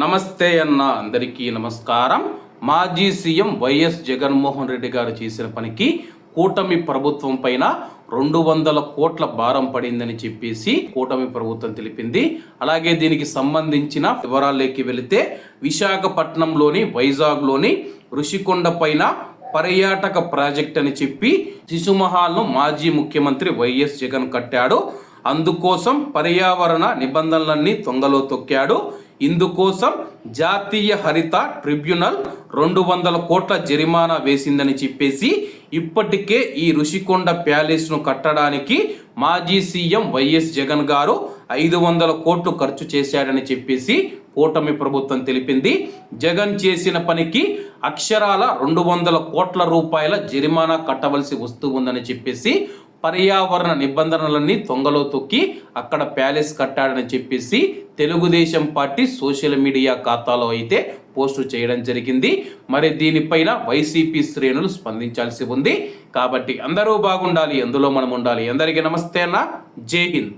నమస్తే అన్న అందరికీ నమస్కారం. మాజీ సీఎం వైఎస్ జగన్మోహన్ రెడ్డి గారు చేసిన పనికి కూటమి ప్రభుత్వం పైన రెండు వందల కోట్ల భారం పడిందని చెప్పేసి కూటమి ప్రభుత్వం తెలిపింది. అలాగే దీనికి సంబంధించిన వివరాల్లోకి వెళితే విశాఖపట్నంలోని వైజాగ్లోని ఋషికొండ పైన పర్యాటక ప్రాజెక్ట్ అని చెప్పి శిశుమహాల్ను మాజీ ముఖ్యమంత్రి వైఎస్ జగన్ కట్టాడు. అందుకోసం పర్యావరణ నిబంధనలన్నీ తొంగలో తొక్కాడు. ఇందుకోసం జాతీయ హరిత ట్రిబ్యునల్ రెండు వందల కోట్ల జరిమానా వేసిందని చెప్పేసి ఇప్పటికే ఈ ఋషికొండ ప్యాలెస్ను కట్టడానికి మాజీ సీఎం వైఎస్ జగన్ గారు ఐదు వందల కోట్లు ఖర్చు చేశాడని చెప్పేసి కూటమి ప్రభుత్వం తెలిపింది. జగన్ చేసిన పనికి అక్షరాల రెండు వందల కోట్ల రూపాయల జరిమానా కట్టవలసి వస్తూ ఉందని చెప్పేసి పర్యావరణ నిబంధనలన్నీ తొంగలో తొక్కి అక్కడ ప్యాలెస్ కట్టాడని చెప్పేసి తెలుగుదేశం పార్టీ సోషల్ మీడియా ఖాతాలో అయితే పోస్టు చేయడం జరిగింది. మరి దీనిపైన వైసీపీ శ్రేణులు స్పందించాల్సి ఉంది. కాబట్టి అందరూ బాగుండాలి అందులో మనం ఉండాలి. అందరికీ నమస్తే అన్న. జై హింద్.